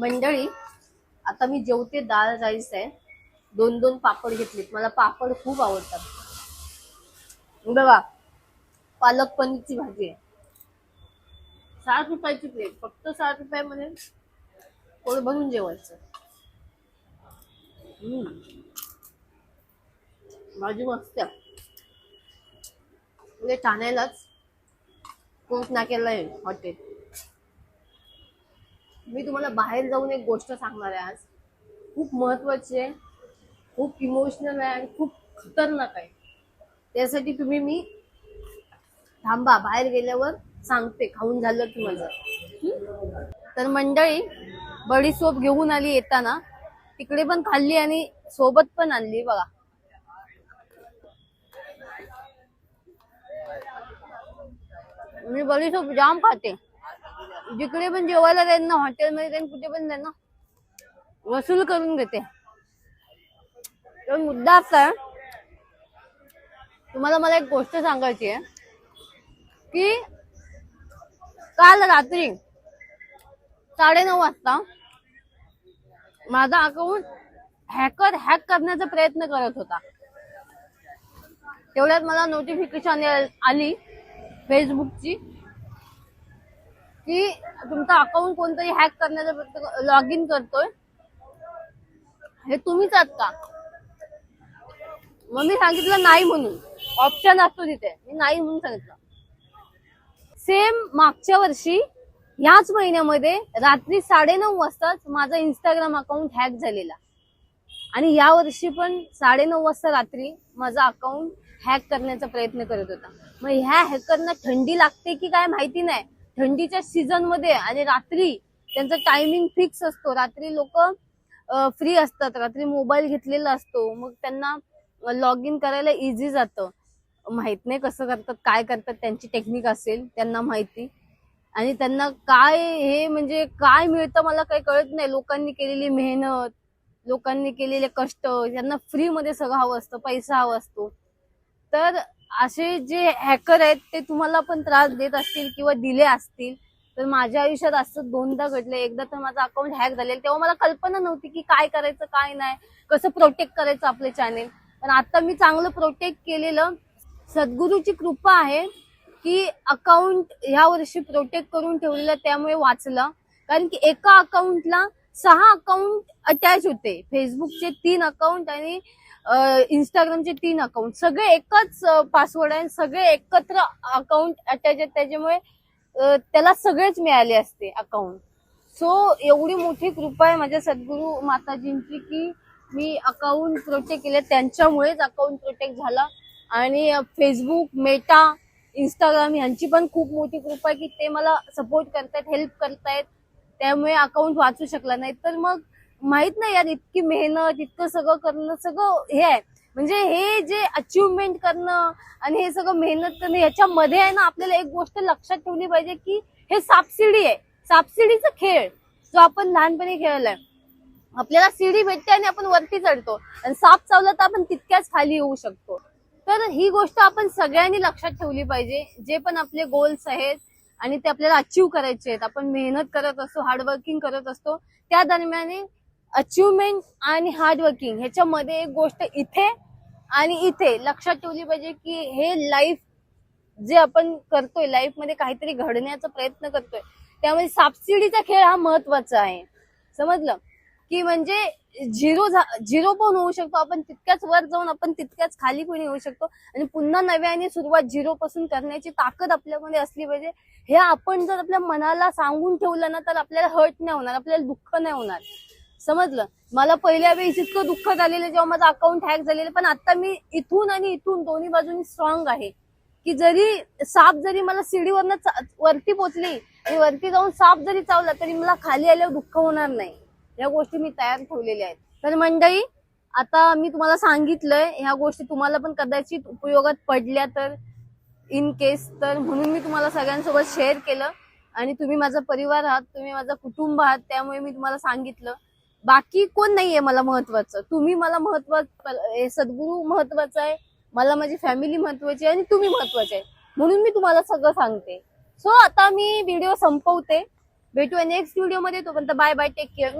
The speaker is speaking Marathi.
मंडळी आता मी जेवते डाळ राईस आहे. दोन दोन पापड घेतलेत. मला पापड खूप आवडतात. बघा पालक पनीरची भाजी आहे. साठ रुपयाची प्लेट फक्त साठ रुपयामध्ये पोळ भरून जेवायचं. भाजी मस्त म्हणजे ठाण्यालाच कोक नाक्याला आहे हॉटेल. मी तुम्हाला बाहेर जाऊन एक गोष्ट सांगणार आहे आज. खूप महत्वाची आहे खूप इमोशनल आहे आणि खूप खतरनाक आहे. त्यासाठी तुम्ही मी थांबा बाहेर गेल्यावर सांगते खाऊन झालं की माझं. तर मंडळी बडीसोप घेऊन आली येताना. तिकडे पण खाल्ली आणि सोबत पण आणली बघा. मी बडीसोप जाम खाते. जिकडे पण जेवायला जाईल ना हॉटेलमध्ये जाईन कुठे पण जाईन ना वसूल करून घेते. तर मुद्दा असा आहे तुम्हाला मला एक गोष्ट सांगायची आहे की काल रात्री साडेनऊ वाजता माझा अकाउंट हॅकर हॅक करण्याचा प्रयत्न करत होता. तेवढ्यात मला नोटिफिकेशन आली फेसबुकची की तुमचा अकाउंट कोणतरी हॅक करण्याचा लॉग इन करतोय. हे तुम्हीच आहात का? मग मी सांगितलं नाही म्हणून. ऑप्शन असतो तिथे. मी नाही म्हणून सांगितलं. सेम मागच्या वर्षी याच महिन्यामध्ये रात्री साडेनऊ वाजताच माझा इंस्टाग्राम अकाउंट हॅक झालेला. आणि या वर्षी पण साडेनऊ वाजता रात्री माझा अकाउंट हॅक करण्याचा प्रयत्न करत होता. मग ह्या हॅकरना थंडी लागते की काय माहिती नाही. थंडीच्या सीझनमध्ये आणि रात्री त्यांचा टायमिंग फिक्स असतो. रात्री लोक फ्री असतात. रात्री मोबाईल घेतलेला असतो. मग त्यांना लॉग इन करायला इझी जातं. माहीत नाही कसं करतात काय करतात त्यांची टेक्निक असेल त्यांना माहिती. आणि त्यांना काय हे म्हणजे काय मिळतं मला काही कळत नाही. लोकांनी केलेली मेहनत लोकांनी केलेले कष्ट यांना फ्री मध्ये सगळं हवं असतं पैसा हवा असतो. तर असे जे हॅकर आहेत ते तुम्हाला पण त्रास देत असतील किंवा दिले असतील तर माझ्या आयुष्यात असं दोनदा घडलं एकदा तर माझा अकाउंट हॅक झालेलं तेव्हा मला कल्पना नव्हती की काय करायचं काय नाही कसं प्रोटेक्ट करायचं आपले चॅनेल पण आता मी चांगलं प्रोटेक्ट केलेलं. सद्गुरूची कृपा आहे की अकाउंट ह्या वर्षी प्रोटेक्ट करून ठेवलेलं त्यामुळे वाचलं. कारण की एका अकाउंटला सहा अकाउंट अटॅच होते. फेसबुकचे तीन अकाउंट आणि इंस्टाग्रामचे तीन अकाउंट सगळे एकच पासवर्ड आहे सगळे एकत्र अकाउंट अटॅच आहेत. त्याच्यामुळे त्याला सगळेच मिळाले असते अकाउंट सो एवढी मोठी कृपा आहे माझ्या सद्गुरू माताजींची की मी अकाउंट प्रोटेक्ट केले. त्यांच्यामुळेच अकाउंट प्रोटेक्ट झाला. आणि फेसबुक मेटा इंस्टाग्राम यांची पण खूप मोठी कृपा आहे की ते मला सपोर्ट करतायत हेल्प करतायत. त्यामुळे अकाउंट वाचू शकला नाही. तर मग माहीत नाही यार इतकी मेहनत इतकं सगळं करणं सगळं हे आहे. म्हणजे हे जे अचिव्हमेंट करणं आणि हे सगळं मेहनत करणं याच्यामध्ये आहे ना आपल्याला एक गोष्ट लक्षात ठेवली पाहिजे की हे सापसिडी आहे. सापसिडीचा खेळ जो आपण लहानपणी खेळलाय आपल्याला सीडी भेटते आणि आपण वरती चढतो. आणि साप चावला तर आपण तितक्याच खाली येऊ शकतो. तर ही गोष्ट आपण सगळ्यांनी लक्षात ठेवली पाहिजे. जे पण आपले गोल्स आहेत आणि ते आपल्याला अचीव करायचे आहेत. आपण मेहनत करत असतो हार्डवर्किंग करत असतो त्या दरम्यान अचिव्हमेंट आणि हार्डवर्किंग ह्याच्यामध्ये एक गोष्ट इथे आणि इथे लक्षात ठेवली पाहिजे की हे लाईफ जे आपण करतोय लाईफमध्ये काहीतरी घडण्याचा प्रयत्न करतोय त्यामध्ये सापसिडीचा खेळ हा महत्त्वाचा आहे. समजलं? की म्हणजे झिरो झिरो पण होऊ शकतो आपण तितक्याच वर जाऊन आपण तितक्याच खाली पण येऊ शकतो आणि पुन्हा नव्याने सुरुवात झिरो पासून करण्याची ताकद आपल्यामध्ये असली पाहिजे. हे आपण जर आपल्या मनाला सांगून ठेवलं ना तर आपल्याला हर्ट नाही होणार आपल्याला दुःख नाही होणार. समजलं? मला पहिल्या वेळेस इतकं दुःख झालेलं जेव्हा माझं अकाउंट हॅक झालेलं पण आता मी इथून आणि इथून दोन्ही बाजूनी स्ट्रॉंग आहे. की जरी साप जरी मला सीडीवरनं वरती पोचली आणि वरती जाऊन साप जरी चावला तरी मला खाली आल्यावर दुःख होणार नाही. या गोष्टी मी तयार ठेवलेल्या आहेत. तर मंडळी आता मी तुम्हाला सांगितलंय ह्या गोष्टी तुम्हाला पण कदाचित उपयोगात पडल्या तर इन केस तर म्हणून मी तुम्हाला सगळ्यांसोबत शेअर केलं. आणि तुम्ही माझा परिवार आहात तुम्ही माझा कुटुंब आहात त्यामुळे मी तुम्हाला सांगितलं. बाकी कोण नाहीये मला महत्वाचं. तुम्ही मला महत्वाचं सद्गुरू महत्त्वाचा आहे मला माझी फॅमिली महत्वाची आहे आणि तुम्ही महत्त्वाचे आहे. म्हणून मी तुम्हाला सगळं सांगते. सो आता मी व्हिडिओ संपवते. भेटूया नेक्स्ट व्हिडिओमध्ये. तोपर्यंत बाय बाय टेक केअर